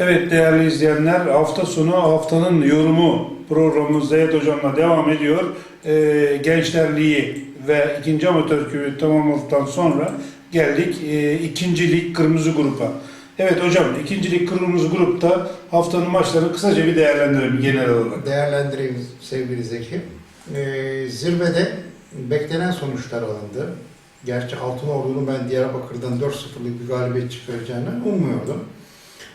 Evet değerli izleyenler hafta sonu haftanın yorumu programımız Zeyt Hocam'la devam ediyor. Ee, Gençler Ligi ve ikinci amatör kübü tamamladıktan sonra geldik e, ikinci lig kırmızı grupa. Evet hocam ikinci lig kırmızı grupta haftanın maçlarını kısaca bir değerlendirelim genel olarak. Değerlendireyim sevgili Zeki. Ee, zirvede beklenen sonuçlar alındı. Gerçi Altınordu'nun ben Diyarbakır'dan 4-0'lık bir galibiyet çıkaracağını ummuyordum.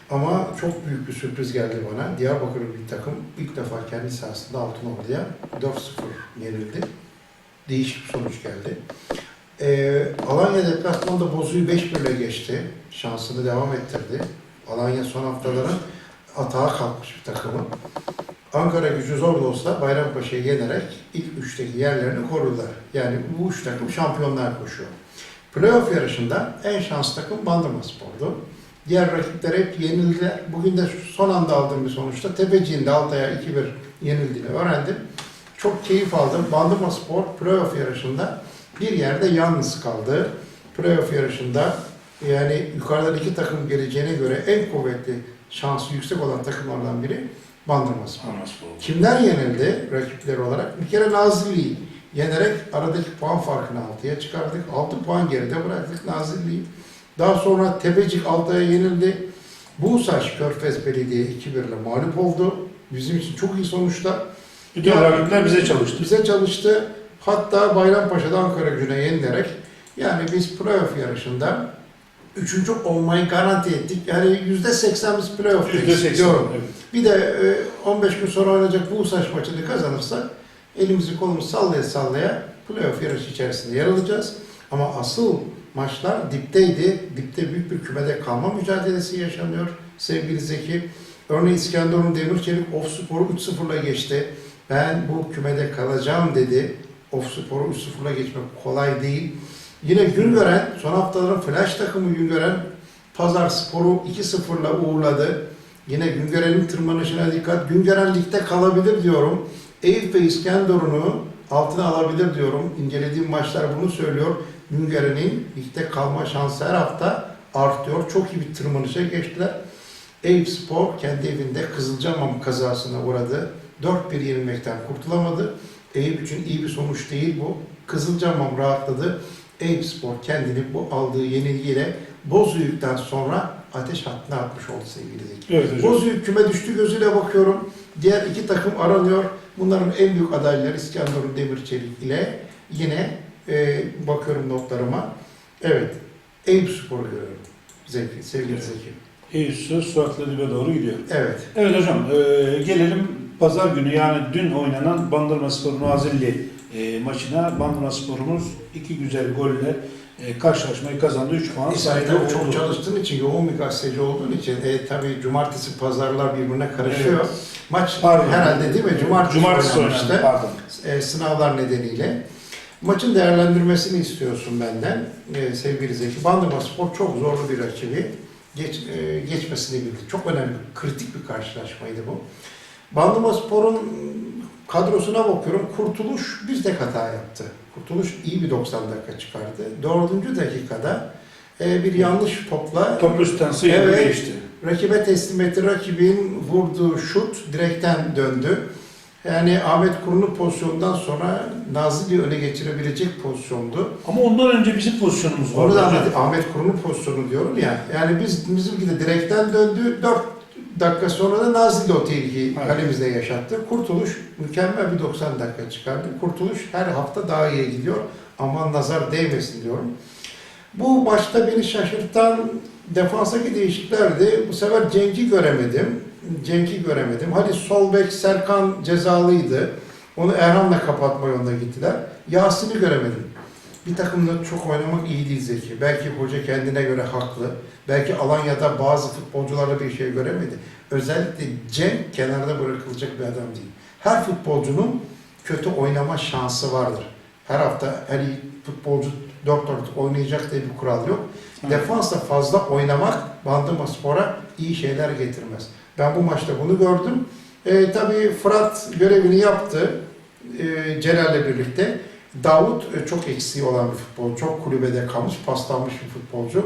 Ama çok büyük bir sürpriz geldi bana. Diyarbakır bir takım ilk defa kendi sahasında Altınordu'ya 4-0 yenildi. Değişik bir sonuç geldi. Ee, Alanya deplasmanda Bozu'yu 5-1 ile geçti. Şansını devam ettirdi. Alanya son haftaların atağa kalkmış bir takımı. Ankara gücü zor da olsa Bayrampaşa'yı yenerek ilk üçteki yerlerini korudular. Yani bu üç takım şampiyonlar koşuyor. Playoff yarışında en şanslı takım Bandırma Spor'du. Diğer rakipler hep yenildiler. Bugün de son anda aldığım bir sonuçta Tepeci'nin de Altay'a 2-1 yenildiğini öğrendim. Çok keyif aldım. Bandırma Spor playoff yarışında bir yerde yalnız kaldı. Playoff yarışında yani yukarıdan iki takım geleceğine göre en kuvvetli şansı yüksek olan takımlardan biri Bandırma Spor. Kimler yenildi rakipler olarak? Bir kere Nazilli'yi yenerek aradaki puan farkını 6'ya çıkardık. 6 puan geride bıraktık Nazilli'yi. Daha sonra Tepecik Altay'a yenildi. Buğsaş Körfez Belediye 2-1 ile mağlup oldu. Bizim için çok iyi sonuçlar. Bütün rakipler bize çalıştı. Bize çalıştı. Hatta Bayrampaşa'da Ankara gücüne yenilerek yani biz playoff yarışında üçüncü olmayı garanti ettik. Yani yüzde seksen biz playoff'tayız %80. diyorum. Evet. Bir de e, 15 gün sonra oynayacak bu saç maçını kazanırsak elimizi kolumuzu sallaya sallaya playoff yarışı içerisinde yer alacağız. Ama asıl maçlar dipteydi. Dipte büyük bir kümede kalma mücadelesi yaşanıyor sevgili Zeki. Örneğin İskenderun Demirçelik Of Spor'u 3-0'la geçti. Ben bu kümede kalacağım dedi. Of Spor'u 3-0'la geçmek kolay değil. Yine Güngören, son haftaların flash takımı Güngören Pazar Spor'u 2-0'la uğurladı. Yine Güngören'in tırmanışına dikkat. Güngören ligde kalabilir diyorum. Eyüp ve İskenderun'u altına alabilir diyorum. İncelediğim maçlar bunu söylüyor. Güngören'in ligde kalma şansı her hafta artıyor. Çok iyi bir tırmanışa geçtiler. Eyüp Spor kendi evinde Kızılcamam kazasına uğradı. 4-1 yenilmekten kurtulamadı. Eyüp için iyi bir sonuç değil bu. Kızılcamam rahatladı. Eyüp Spor kendini bu aldığı yenilgiyle Bozüyük'ten sonra ateş hattına atmış oldu sevgili Zeki. Evet hocam. Bozüyük küme düştü gözüyle bakıyorum. Diğer iki takım aranıyor. Bunların en büyük adayları İskenderun Demirçelik ile yine e, bakıyorum notlarıma. Evet, Eyüp Spor'u görüyorum. Zeki, sevgili Evet. Zeki. Eyüp Suatlı Dibe doğru gidiyor. Evet, Evet hocam, e, gelelim pazar günü yani dün oynanan Bandırma Spor Nazilli e, maçına. Bandırma Spor'umuz iki güzel golle e, karşılaşmayı kazandı. 3 puan sen sahibi tabii çok oldu. çalıştığın için, yoğun bir gazeteci olduğun için e, tabii cumartesi pazarlar birbirine karışıyor. Evet. Maç Pardon. herhalde değil mi? Cumartesi, Cumartesi oynanmıştı. pardon. e, sınavlar nedeniyle. Maçın değerlendirmesini istiyorsun benden e, sevgili Zeki. Bandırma Spor çok zorlu bir rakibi. Geç, e, geçmesini bildi. Çok önemli, kritik bir karşılaşmaydı bu. Bandırma Spor'un kadrosuna bakıyorum. Kurtuluş bir tek hata yaptı. Kurtuluş iyi bir 90 dakika çıkardı. Dördüncü dakikada e, bir yanlış topla Top üstten Evet. geçti. Rakibe teslim etti. Rakibin vurduğu şut direkten döndü. Yani Ahmet Kurun'un pozisyonundan sonra Nazilli'yi öne geçirebilecek pozisyondu. Ama ondan önce bizim pozisyonumuz vardı. Onu da. Ahmet, Kurun'un pozisyonu diyorum ya. Yani biz bizimki de direkten döndü. 4 dakika sonra da Nazilli o tehlikeyi Evet. kalemizde yaşattı. Kurtuluş mükemmel bir 90 dakika çıkardı. Kurtuluş her hafta daha iyi gidiyor. Aman nazar değmesin diyorum. Bu maçta beni şaşırtan defanstaki değişiklerdi. Bu sefer Cenk'i göremedim. Cenk'i göremedim. Hadi sol bek Serkan cezalıydı. Onu Erhan'la kapatma yoluna gittiler. Yasin'i göremedim. Bir takımda çok oynamak iyi değil Zeki. Belki hoca kendine göre haklı. Belki Alanya'da bazı futbolcularda bir şey göremedi. Özellikle Cenk kenarda bırakılacak bir adam değil. Her futbolcunun kötü oynama şansı vardır. Her hafta her iyi futbolcu dört dört oynayacak diye bir kural yok. Defansla fazla oynamak Bandırma Spor'a iyi şeyler getirmez. Ben bu maçta bunu gördüm. E, tabii Fırat görevini yaptı e, Celal'le birlikte. Davut e, çok eksiği olan bir futbolcu. Çok kulübede kalmış, paslanmış bir futbolcu.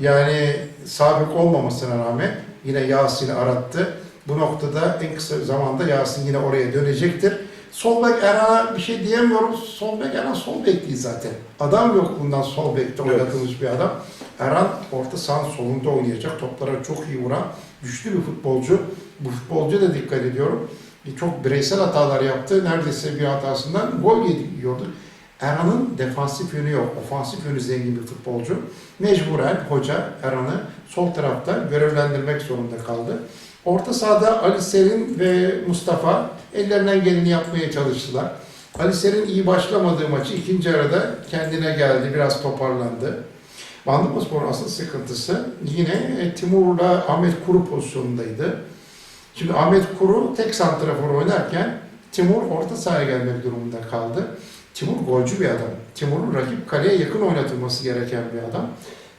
Yani sabit olmamasına rağmen yine Yasin'i arattı. Bu noktada en kısa zamanda Yasin yine oraya dönecektir. Sol bek Erhan'a bir şey diyemiyorum. Sol bek Erhan sol bek değil zaten. Adam yok bundan sol bekte Evet. oynatılmış bir adam. Erhan orta sahanın solunda oynayacak. Toplara çok iyi vuran güçlü bir futbolcu. Bu futbolcuya da dikkat ediyorum. E, Çok bireysel hatalar yaptı. Neredeyse bir hatasından gol yiyordu. Erhan'ın defansif yönü yok. Ofansif yönü zengin bir futbolcu. Mecburen hoca Erhan'ı sol tarafta görevlendirmek zorunda kaldı. Orta sahada Ali Serin ve Mustafa ellerinden geleni yapmaya çalıştılar. Ali Serin iyi başlamadığı maçı ikinci yarıda kendine geldi, biraz toparlandı. Bandırmaspor'un asıl sıkıntısı yine e, Timur'la Ahmet Kuru pozisyonundaydı. Şimdi Ahmet Kuru tek santrafor oynarken Timur orta sahaya gelmek durumunda kaldı. Timur golcü bir adam. Timur'un rakip kaleye yakın oynatılması gereken bir adam.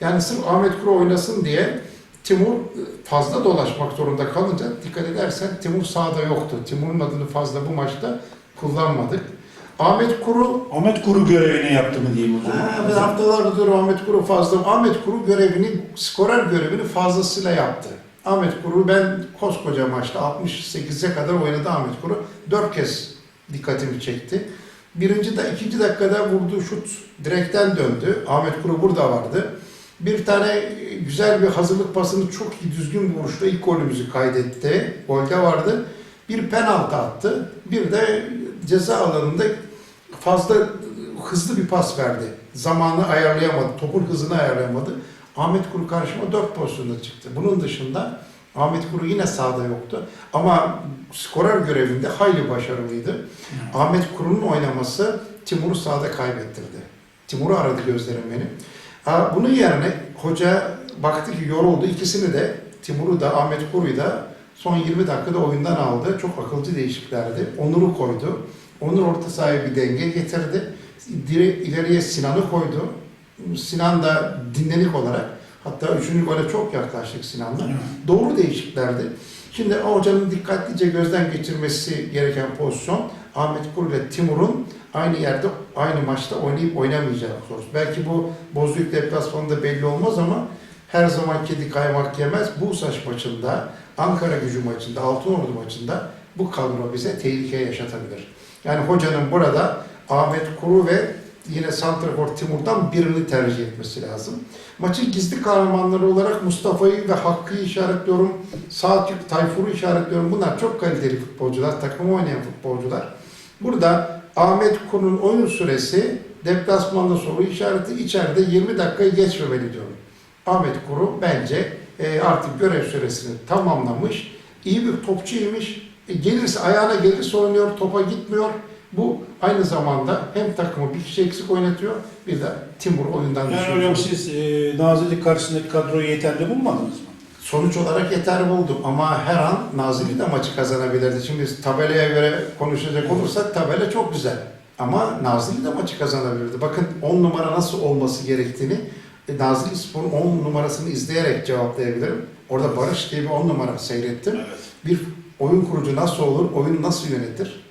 Yani sırf Ahmet Kuru oynasın diye Timur e, fazla dolaşmak zorunda kalınca dikkat edersen Timur sahada yoktu. Timur'un adını fazla bu maçta kullanmadık. Ahmet Kuru Ahmet Kuru görevini yaptı mı diyeyim o zaman. Ha, ben haftalardır Ahmet Kuru fazla. Ahmet Kuru görevini, skorer görevini fazlasıyla yaptı. Ahmet Kuru ben koskoca maçta 68'e kadar oynadı Ahmet Kuru. Dört kez dikkatimi çekti. Birinci de ikinci dakikada vurduğu şut direkten döndü. Ahmet Kuru burada vardı. Bir tane güzel bir hazırlık pasını çok iyi düzgün bir vuruşla ilk golümüzü kaydetti. Golde vardı. Bir penaltı attı. Bir de ceza alanında fazla hızlı bir pas verdi. Zamanı ayarlayamadı, topun hızını ayarlayamadı. Ahmet Kuru karşıma dört pozisyonda çıktı. Bunun dışında Ahmet Kuru yine sahada yoktu. Ama skorer görevinde hayli başarılıydı. Ahmet Kuru'nun oynaması Timur'u sahada kaybettirdi. Timur'u aradı gözlerim benim. Ha, bunun yerine hoca baktı ki yoruldu. İkisini de Timur'u da Ahmet Kuru'yu da son 20 dakikada oyundan aldı. Çok akılcı değişiklerdi. Onur'u koydu. Onur orta sahaya bir denge getirdi. Dire, ileriye Sinan'ı koydu. Sinan da dinlenik olarak hatta üçüncü gole çok yaklaştık Sinan'la. Doğru değişiklerdi. Şimdi hocanın dikkatlice gözden geçirmesi gereken pozisyon Ahmet Kuru ile Timur'un aynı yerde aynı maçta oynayıp oynamayacağı sorusu. Belki bu Bozüyük deplasmanında belli olmaz ama her zaman kedi kaymak yemez. Bursaş maçında, Ankara gücü maçında, Altınordu maçında bu kadro bize tehlike yaşatabilir. Yani hocanın burada Ahmet Kuru ve yine Santrafor Timur'dan birini tercih etmesi lazım. Maçın gizli kahramanları olarak Mustafa'yı ve Hakkı'yı işaretliyorum. Saatçık Tayfur'u işaretliyorum. Bunlar çok kaliteli futbolcular, takımı oynayan futbolcular. Burada Ahmet Kuru'nun oyun süresi deplasmanda soru işareti içeride 20 dakikayı geçmemeli diyorum. Ahmet Kuru bence e, artık görev süresini tamamlamış. İyi bir topçuymuş. E, gelirse ayağına gelirse oynuyor, topa gitmiyor. Bu aynı zamanda hem takımı bir kişi eksik oynatıyor, bir de Timur oyundan Yani düşürüyor. hocam siz e, Nazilli karşısındaki kadroyu yeterli bulmadınız mı? Sonuç olarak yeterli buldum ama her an Nazilli de maçı kazanabilirdi. Şimdi biz tabelaya göre konuşacak olursak tabela çok güzel. Ama Nazilli de maçı kazanabilirdi. Bakın 10 numara nasıl olması gerektiğini e, Nazilli Spor'un 10 numarasını izleyerek cevaplayabilirim. Orada Barış diye bir 10 numara seyrettim. Evet. Bir oyun kurucu nasıl olur, oyunu nasıl yönetir?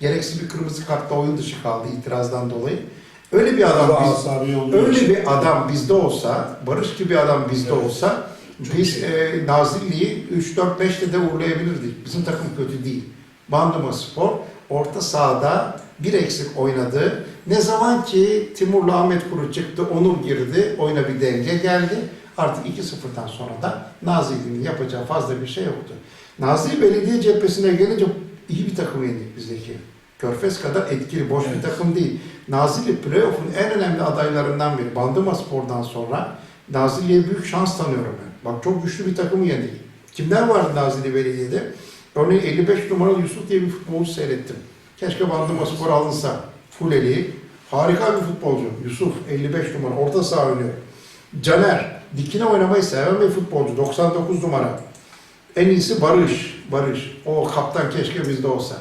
Gereksiz bir kırmızı kartla oyun dışı kaldı itirazdan dolayı. Öyle bir adam biz, Öyle bir adam bizde olsa, Barış gibi bir adam bizde Evet. olsa Çok biz e, Nazilli'yi 3-4-5'te de uğurlayabilirdik. Bizim takım kötü değil. Bandırma Spor orta sahada bir eksik oynadı. Ne zaman ki Timur'la Ahmet Kuru çıktı, Onur girdi, oyuna bir denge geldi. Artık 2-0'dan sonra da Nazilli'nin yapacağı fazla bir şey yoktu. Nazilli Belediye cephesine gelince iyi bir takım yendik bizdeki. Körfez kadar etkili, boş Evet. bir takım değil. Nazilli playoff'un en önemli adaylarından biri. Bandırma Spor'dan sonra Nazilli'ye büyük şans tanıyorum ben. Bak çok güçlü bir takımı yendik. Kimler vardı Nazilli Belediye'de? Örneğin 55 numaralı Yusuf diye bir futbolcu seyrettim. Keşke Bandırma Spor alınsa. Fuleli. Harika bir futbolcu. Yusuf 55 numara. Orta saha oynuyor. Caner. Dikine oynamayı seven bir futbolcu. 99 numara. En iyisi Barış. Barış. O kaptan keşke bizde olsa.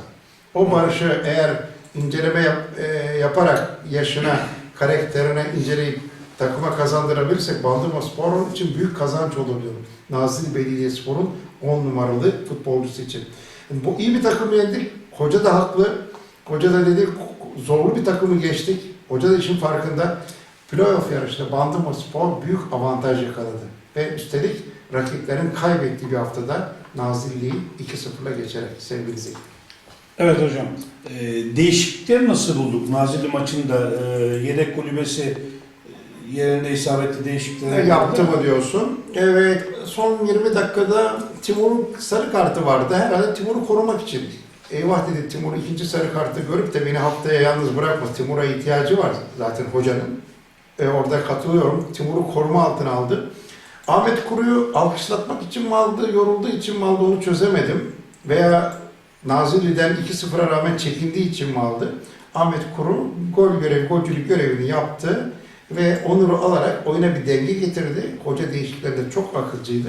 O Barış'ı eğer inceleme yap- e, yaparak yaşına, karakterine inceleyip takıma kazandırabilirsek Bandırma Spor'un için büyük kazanç olur diyorum. Nazilli Belediyespor'un 10 numaralı futbolcusu için. Bu iyi bir takım yendik. Hoca da haklı. Hoca da dedi zorlu bir takımı geçtik. Hoca da işin farkında. Playoff yarışında Bandırma Spor büyük avantaj yakaladı. Ve üstelik rakiplerin kaybettiği bir haftada Nazilli'yi 2-0'la geçerek sevgili Zeki. Evet hocam. Ee, değişiklikleri nasıl bulduk? Nazilli maçında e, yedek kulübesi e, yerine isabetli değişiklikler Ne yaptı mı diyorsun? Evet, son 20 dakikada Timur'un sarı kartı vardı. Herhalde Timur'u korumak için. Eyvah dedi Timur ikinci sarı kartı görüp de beni haftaya yalnız bırakma. Timur'a ihtiyacı var zaten hocanın. E, orada katılıyorum. Timur'u koruma altına aldı. Ahmet Kuru'yu alkışlatmak için mi aldı, yorulduğu için mi aldı onu çözemedim. Veya Nazilli'den 2-0'a rağmen çekindiği için mi aldı? Ahmet Kuru gol görevi, golcülük görevini yaptı ve Onur'u alarak oyuna bir denge getirdi. Hoca değişiklikleri de çok akılcıydı.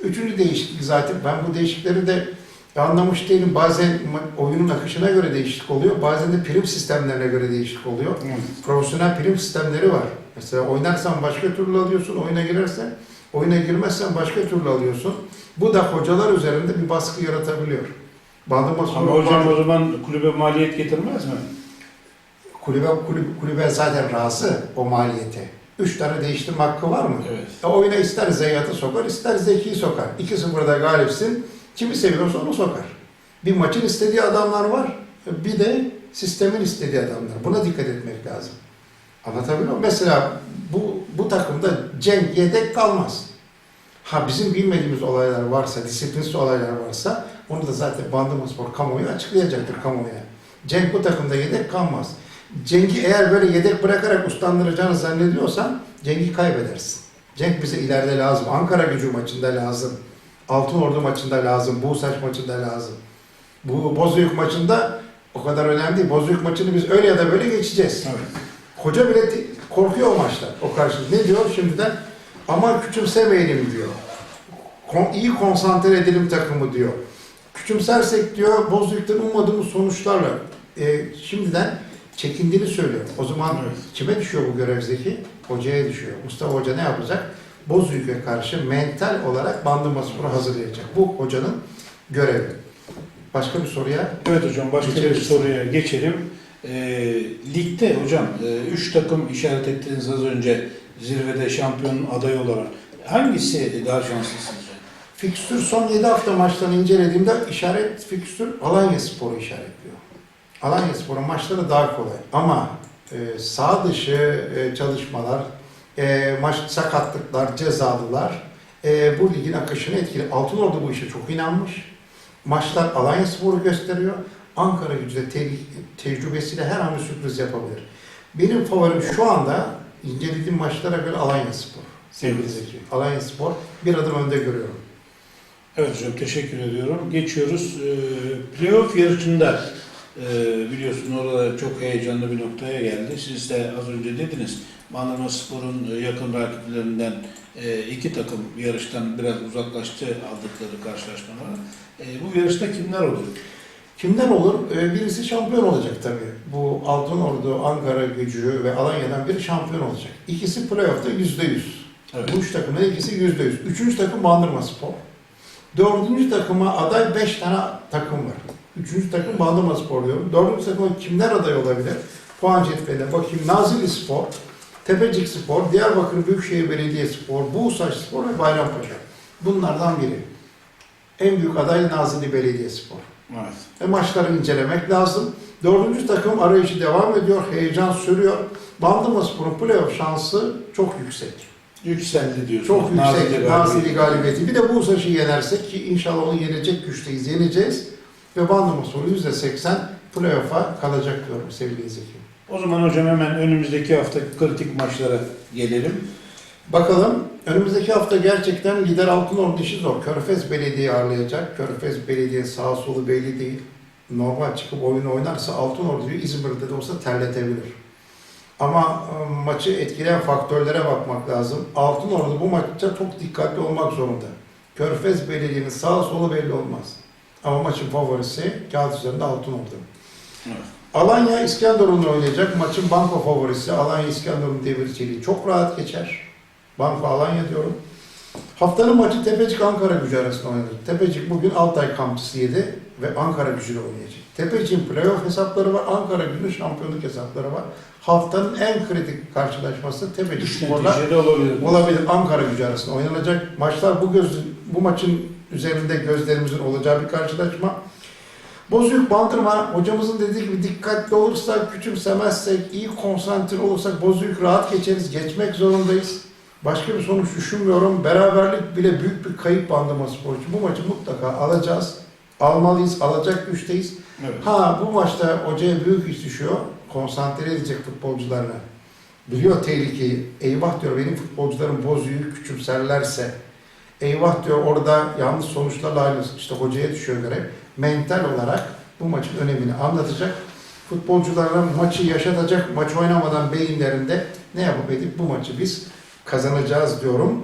Üçüncü değişiklik zaten ben bu değişikleri de anlamış değilim. Bazen oyunun akışına göre değişiklik oluyor. Bazen de prim sistemlerine göre değişiklik oluyor. Evet. Profesyonel prim sistemleri var. Mesela oynarsan başka türlü alıyorsun, oyuna girersen, oyuna girmezsen başka türlü alıyorsun. Bu da hocalar üzerinde bir baskı yaratabiliyor. Bandırma Ama hocam o zaman kulübe maliyet getirmez mi? kulübe, kulübe, kulübe zaten razı o maliyete. Üç tane değiştirme hakkı var mı? Evet. E, oyuna ister Zeyyat'ı sokar, ister Zeki'yi sokar. 2-0'da galipsin, kimi seviyorsa onu sokar. Bir maçın istediği adamlar var, bir de sistemin istediği adamlar. Buna dikkat etmek lazım. Anlatabiliyor muyum? Mesela bu, bu takımda Cenk yedek kalmaz. Ha bizim bilmediğimiz olaylar varsa, disiplinsiz olaylar varsa onu da zaten Bandırma Spor kamuoyu açıklayacaktır kamuoya. Cenk bu takımda yedek kalmaz. Cenk'i eğer böyle yedek bırakarak uslandıracağını zannediyorsan Cenk'i kaybedersin. Cenk bize ileride lazım. Ankara gücü maçında lazım. Altınordu maçında lazım. Buğsaç maçında lazım. Bu Bozüyük maçında o kadar önemli değil. Bozüyük maçını biz öyle ya da böyle geçeceğiz. Evet. Hoca bile korkuyor o maçta. O karşı. Ne diyor şimdiden? Aman küçümsemeyelim diyor. Kon, iyi konsantre edelim takımı diyor. Küçümsersek diyor Bozüyük'ten ummadığımız sonuçlarla e, şimdiden çekindiğini söylüyor. O zaman Evet. kime düşüyor bu görev Zeki? Hocaya düşüyor. Mustafa Hoca ne yapacak? Bozüyük'e karşı mental olarak Bandırma Spor'u hazırlayacak. Bu hocanın görevi. Başka bir soruya Evet hocam başka bir Geçebiliriz. soruya geçelim. Ee, ligde hocam 3 takım işaret ettiniz az önce zirvede şampiyon adayı olarak. Hangisi daha şanslı sizce? Fikstür son 7 hafta maçlarını incelediğimde işaret fikstür Alanya Spor'u işaretliyor. Alanya Spor'un maçları daha kolay ama e, sağ dışı e, çalışmalar, e, maç sakatlıklar, cezalılar e, bu ligin akışını etkili. Altınordu bu işe çok inanmış. Maçlar Alanya Spor'u gösteriyor. Ankara gücü de te- tecrübesiyle her an bir sürpriz yapabilir. Benim favorim şu anda incelediğim maçlara göre Alanya Spor. Sevgili. Zeki. Alanya Spor bir adım önde görüyorum. Evet hocam teşekkür ediyorum. Geçiyoruz. Ee, playoff yarışında e, biliyorsun orada çok heyecanlı bir noktaya geldi. Siz de az önce dediniz. Bandırma Spor'un e, yakın rakiplerinden e, iki takım yarıştan biraz uzaklaştı aldıkları karşılaşmalara. E, bu yarışta kimler olur? Kimden olur? Ee, Birisi şampiyon olacak tabii. Bu Altınordu, Ankara gücü ve Alanya'dan biri şampiyon olacak. İkisi playoff'ta yüzde yüz. Evet. Bu üç takımın ikisi yüzde yüz. Üçüncü takım Bandırma Spor. Dördüncü takıma aday beş tane takım var. Üçüncü takım Bandırma Spor diyorum. Dördüncü takıma kimler aday olabilir? Puan cetveline bakayım. Nazilli Spor, Tepecik Spor, Diyarbakır Büyükşehir Belediye Spor, Buğsaç Spor ve Bayrampaşa. Bunlardan biri. En büyük aday Nazilli Belediye Spor. Evet. E, maçları incelemek lazım. Dördüncü takım arayışı devam ediyor, heyecan sürüyor. Bandırma Spor'un playoff şansı çok yüksek. Yükseldi diyorsun. Çok yüksek. Nazilli galibiyeti. Bir de bu saçı yenersek ki inşallah onu yenecek güçteyiz, yeneceğiz. Ve Bandırma Spor yüzde seksen playoff'a kalacak diyorum sevgili Zeki. O zaman hocam hemen önümüzdeki hafta kritik maçlara gelelim. Bakalım önümüzdeki hafta gerçekten lider Altınordu işi zor. Körfez Belediye ağırlayacak. Körfez Belediye sağ solu belli değil. Normal çıkıp oyunu oynarsa Altınordu'yu İzmir'de de olsa terletebilir. Ama e, maçı etkileyen faktörlere bakmak lazım. Altınordu bu maçta çok dikkatli olmak zorunda. Körfez Belediye'nin sağ solu belli olmaz. Ama maçın favorisi kağıt üzerinde Altınordu. Evet. Alanya İskenderun'la oynayacak. Maçın banko favorisi Alanya İskenderun deviriciliği çok rahat geçer. Banko Alanya diyorum. Haftanın maçı Tepecik Ankara gücü arasında oynanır. Tepecik bugün Altay kampçısı yedi ve Ankara gücüyle oynayacak. Tepecik'in playoff hesapları var, Ankara gücünün şampiyonluk hesapları var. Haftanın en kritik karşılaşması Tepecik Spor'la olabilir. olabilir Ankara gücü arasında oynanacak. Maçlar bu göz bu maçın üzerinde gözlerimizin olacağı bir karşılaşma. Bozüyük Bandırma hocamızın dediği gibi dikkatli olursak, küçümsemezsek, iyi konsantre olursak Bozüyük rahat geçeriz. Geçmek zorundayız. Başka bir sonuç düşünmüyorum. Beraberlik bile büyük bir kayıp Bandırma sporcu. Bu maçı mutlaka alacağız. Almalıyız, alacak güçteyiz. Evet. Ha bu maçta hocaya büyük iş düşüyor. Konsantre edecek futbolcularına. Biliyor tehlikeyi. Eyvah diyor benim futbolcularım bozuyu küçümserlerse. Eyvah diyor orada yanlış sonuçlarla ayrılır. İşte hocaya düşüyor görev. Mental olarak bu maçın önemini anlatacak. Futbolculara maçı yaşatacak. Maç oynamadan beyinlerinde ne yapıp edip bu maçı biz kazanacağız diyorum.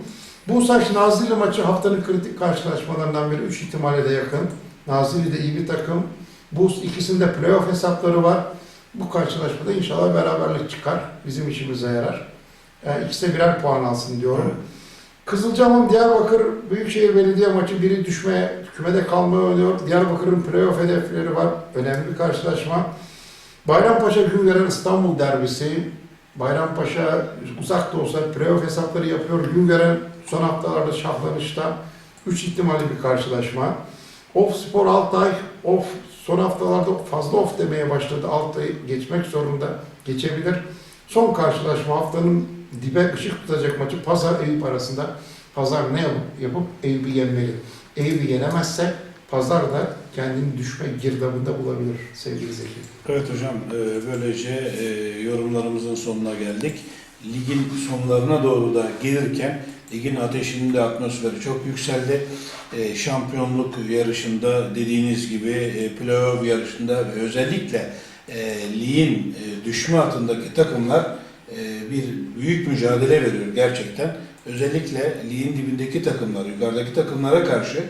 Bursaş Nazilli maçı haftanın kritik karşılaşmalarından biri. 3 ihtimale de yakın. Nazilli de iyi bir takım. Bu ikisinde playoff hesapları var. Bu karşılaşmada inşallah beraberlik çıkar. Bizim işimize yarar. Yani ikisi de birer puan alsın diyorum. Evet. Kızılcahamam Diyarbakır Büyükşehir Belediye maçı biri düşmeye, kümede kalmaya oynuyor. Diyarbakır'ın playoff hedefleri var. Önemli bir karşılaşma. Bayrampaşa Güngören İstanbul derbisi. Bayrampaşa uzak da olsa playoff hesapları yapıyor. Güngören son haftalarda şahlanışta. Üç ihtimali bir karşılaşma. Of Spor Altay, of son haftalarda fazla of demeye başladı. Altay'ı geçmek zorunda geçebilir. Son karşılaşma haftanın dibe ışık tutacak maçı Pazar Eyüp arasında. Pazar ne yapıp, yapıp Eyüp'ü yenmeli. Eyüp'ü yenemezse Pazar da kendini düşme girdabında bulabilir sevgili Zeki. Evet hocam, e, böylece e, yorumlarımızın sonuna geldik. Ligin sonlarına doğru da gelirken ligin ateşinin de atmosferi çok yükseldi. E, Şampiyonluk yarışında dediğiniz gibi playoff yarışında ve özellikle ligin düşme hattındaki takımlar bir büyük mücadele veriyor gerçekten. Özellikle ligin dibindeki takımlar, yukarıdaki takımlara karşı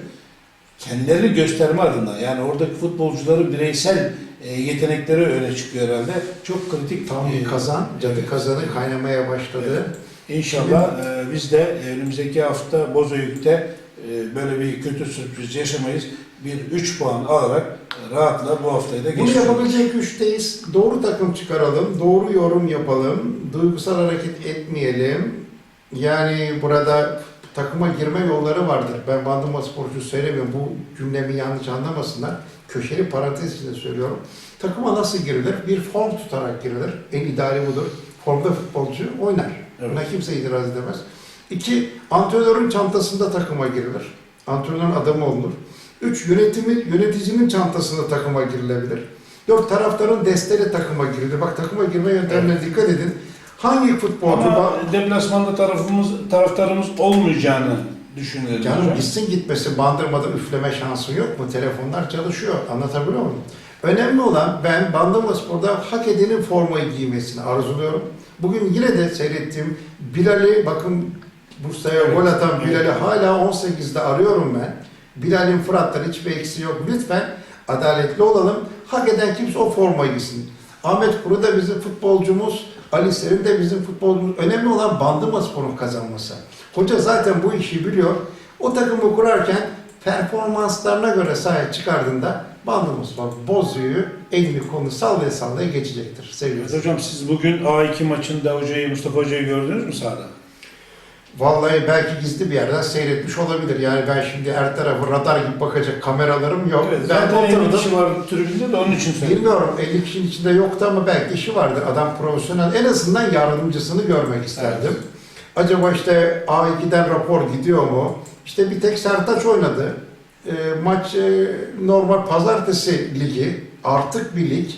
kendilerini gösterme adına yani oradaki futbolcuların bireysel e, yetenekleri öne çıkıyor herhalde. Çok kritik. Tam bir e, kazan, cadı evet. kazanı kaynamaya başladı. İnşallah e, biz de önümüzdeki hafta Bozüyük'te e, böyle bir kötü sürpriz yaşamayız. Bir 3 puan alarak e, rahatla bu haftayı da Bunu geçirelim. yapabilecek güçteyiz. Doğru takım çıkaralım, doğru yorum yapalım, duygusal hareket etmeyelim. Yani burada takıma girme yolları vardır. Ben Bandırma sporcusu söylemiyorum. Bu cümlemi yanlış anlamasınlar. Köşeli parantez içinde söylüyorum. Takıma nasıl girilir? Bir form tutarak girilir. En ideali budur. Formda futbolcu oynar. Evet. Buna kimse itiraz edemez. İki, antrenörün çantasında takıma girilir. Antrenörün adamı olunur. Üç, yönetimin, yöneticinin çantasında takıma girilebilir. Dört, taraftarın desteğiyle takıma girilir. Bak takıma girme yöntemlerine dikkat edin. Hangi futbolcu... Ama deplasmanda tarafımız, taraftarımız olmayacağını düşünüyorum. Canım hocam. gitsin gitmesi bandırmada üfleme şansın yok mu? Telefonlar çalışıyor. Anlatabiliyor muyum? Önemli olan ben Bandırma Spor'da hak edenin formayı giymesini arzuluyorum. Bugün yine de seyrettiğim Bilal'i bakın Bursa'ya Evet, gol atan evet. Bilal'i hala 18'de arıyorum ben. Bilal'in Fırat'tan hiçbir eksiği yok. Lütfen adaletli olalım. Hak eden kimse o formayı giysin. Ahmet Kuru da bizim futbolcumuz. Ali Serin de bizim futbolcumuz. Önemli olan Bandırma Spor'un kazanması. Hoca zaten bu işi biliyor. O takımı kurarken performanslarına göre sahaya çıkardığında Bandırma Spor Bozu'yu elini kolunu sallaya sallaya geçecektir. Sevgili hocam siz bugün A2 maçında hocayı, Mustafa Hoca'yı gördünüz mü sahada? Vallahi belki gizli bir yerden seyretmiş olabilir. Yani ben şimdi her tarafı radar gibi bakacak kameralarım yok. Evet, ben zaten 50 oturdum. kişi var tribünde de onun için söyledim. Bilmiyorum 50 kişinin içinde yoktu ama belki işi vardır. Adam profesyonel. En azından yardımcısını görmek isterdim. Acaba işte A2'den rapor gidiyor mu? İşte bir tek Sertaç oynadı. E, maç e, normal pazartesi ligi. Artık bir lig.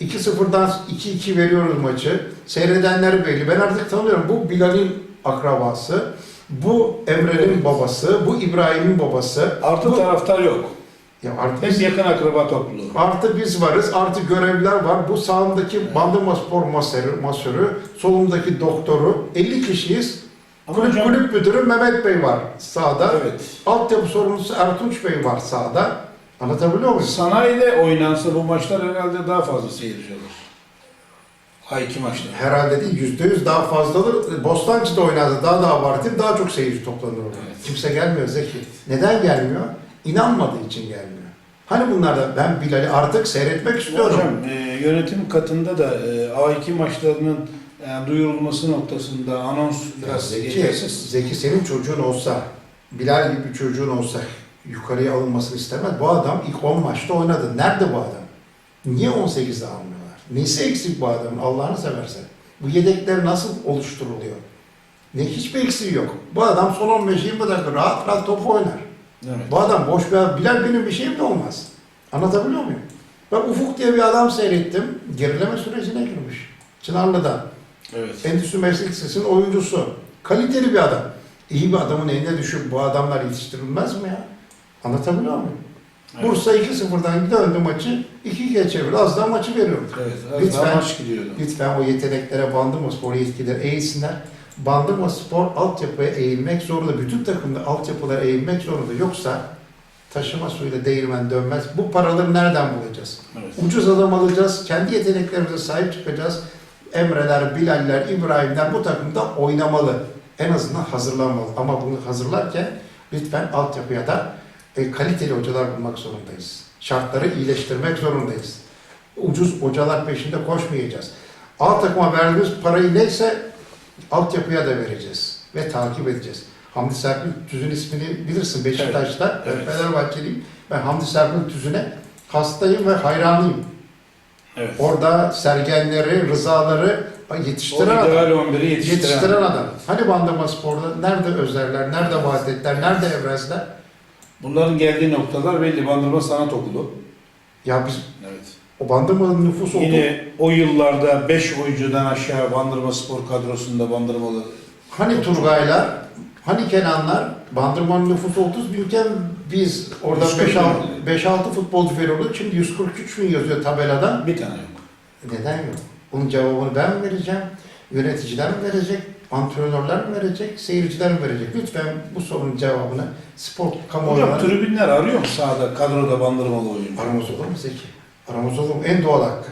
2-0'dan 2-2 veriyoruz maçı. Seyredenler belli. Ben artık tanıyorum. Bu Bilal'in akrabası. Bu Emre'nin babası. Bu İbrahim'in babası. Artı bu, taraftar yok. ya artık Hep biz- yakın akraba topluluğu. Artı biz varız, artı görevliler var. Bu sağımdaki Bandırma Spor masörü, masörü, solumdaki doktoru, 50 kişiyiz. Ama Kulüp, hocam, kulüp müdürü Mehmet Bey var sağda. evet. Altyapı sorumlusu Ertunç Bey var sağda. Anlatabiliyor muyum? Sanayide oynansa bu maçlar herhalde daha fazla seyirci alır. A2 maçları. Herhalde değil, yüzde yüz daha fazladır. Bostancı'da oynardı, daha da abartı, daha çok seyirci toplanır orada. Evet. Kimse gelmiyor Zeki. Neden gelmiyor? İnanmadığı için gelmiyor. Hani bunlarda ben Bilal'i artık seyretmek istiyorum. Hocam e, yönetim katında da e, A2 maçlarının e, duyurulması noktasında anons Ya biraz Zeki, yetersiz. Zeki senin çocuğun olsa, Bilal gibi bir çocuğun olsa yukarıya alınmasını istemez. Bu adam ilk 10 maçta oynadı. Nerede bu adam? Niye 18'de almıyorlar? Nesi eksik bu adamın Allah'ını seversen? Bu yedekler nasıl oluşturuluyor? Ne hiçbir eksiği yok. Bu adam son 15-20 dakika rahat rahat top oynar. Evet. Bu adam boş bir Bilal benim bir şeyim de olmaz. Anlatabiliyor muyum? Ben Ufuk diye bir adam seyrettim. Gerileme sürecine girmiş. Çınarlı'da. Evet. Endüstri Meslek Lisesi'nin oyuncusu. Kaliteli bir adam. İyi bir adamın eline düşüp bu adamlar yetiştirilmez mi ya? Anlatabiliyor muyum? Evet. Bursa 2-0'dan döndü maçı. 2-2'ye çevirdi. Az daha maçı veriyordu. Evet. Az Lütfen. daha maç gidiyordu. Lütfen o yeteneklere Bandırma Spor yetkilileri eğilsinler. Bandırma Spor altyapıya eğilmek zorunda. Bütün takımda altyapılara eğilmek zorunda. Yoksa taşıma suyuyla değirmen dönmez. Bu paraları nereden bulacağız? Evet. Ucuz adam alacağız. Kendi yeteneklerimize sahip çıkacağız. Emreler, Bilaller, İbrahimler bu takımda oynamalı. En azından hazırlanmalı. Ama bunu hazırlarken lütfen altyapıya da e, kaliteli hocalar bulmak zorundayız. Şartları iyileştirmek zorundayız. Ucuz hocalar peşinde koşmayacağız. A takıma verdiğimiz parayı neyse altyapıya da vereceğiz. Ve takip edeceğiz. Hamdi Serpil Tüzün ismini bilirsin Beşiktaş'ta. Evet, evet. Fenerbahçeliyim. Ben Hamdi Serpil Tüzün'e hastayım ve hayranıyım. Evet. Orada sergenleri, rızaları O yetiştiren adam. ideal 11'i yetiştiren. Yetiştiren adam. Hani Bandırma Spor'da nerede özerler, nerede vahdetler, nerede evrezler? Bunların geldiği noktalar belli. Bandırma Sanat Okulu. Ya biz Evet. o Bandırma'nın nüfusu oldu. Yine o yıllarda 5 oyuncudan aşağı Bandırma Spor kadrosunda Bandırmalı Hani Turgaylar, hani Kenanlar, Bandırma'nın nüfusu 30 binken biz orada 140 bin. 5-6 futbolcu veriyorduk. Şimdi 143 bin yazıyor tabelada. bir tane yok. Neden yok? Bunun cevabını ben mi vereceğim? Yöneticiler mi verecek? Antrenörler mi verecek? Seyirciler mi verecek? Lütfen bu sorunun cevabını spor Hocam kamuoyuna tribünler arıyor mu sahada kadroda Bandırmalı oyuncu? aramız olur mu Zeki? Aramız olur mu? En doğal hakkı.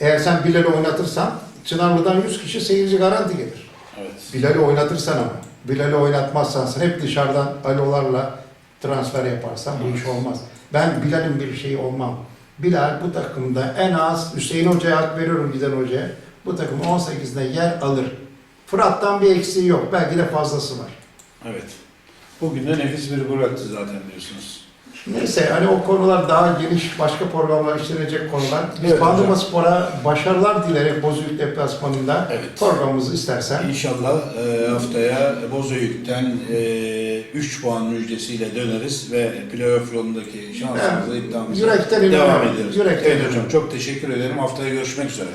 Eğer sen Bilal'i oynatırsan Çınarlı'dan 100 kişi seyirci garanti gelir. Evet. Bilal'i oynatırsan ama. Bilal'i oynatmazsan sen hep dışarıdan alolarla transfer yaparsan bu iş olmaz. Ben Bilal'in bir şeyi olmam. Bilal bu takımda en az Hüseyin Hoca'ya hak veriyorum giden hocaya. Bu takım 18'de yer alır. Fırat'tan bir eksiği yok. Belki de fazlası var. Evet. Bugün de nefis bir attı zaten diyorsunuz. Neyse hani o konular daha geniş başka programlar işlenecek konular. Biz Evet Bandırma. Spor'a başarılar dileyerek Bozüyük deplasmanında Evet. programımızı istersen İnşallah e, haftaya Bozüyük'ten 3 puan müjdesiyle döneriz ve playoff yolundaki şansımızı iddiamıza yürekten devam ederiz. Yürekten Evet hocam çok teşekkür ederim. Haftaya görüşmek üzere.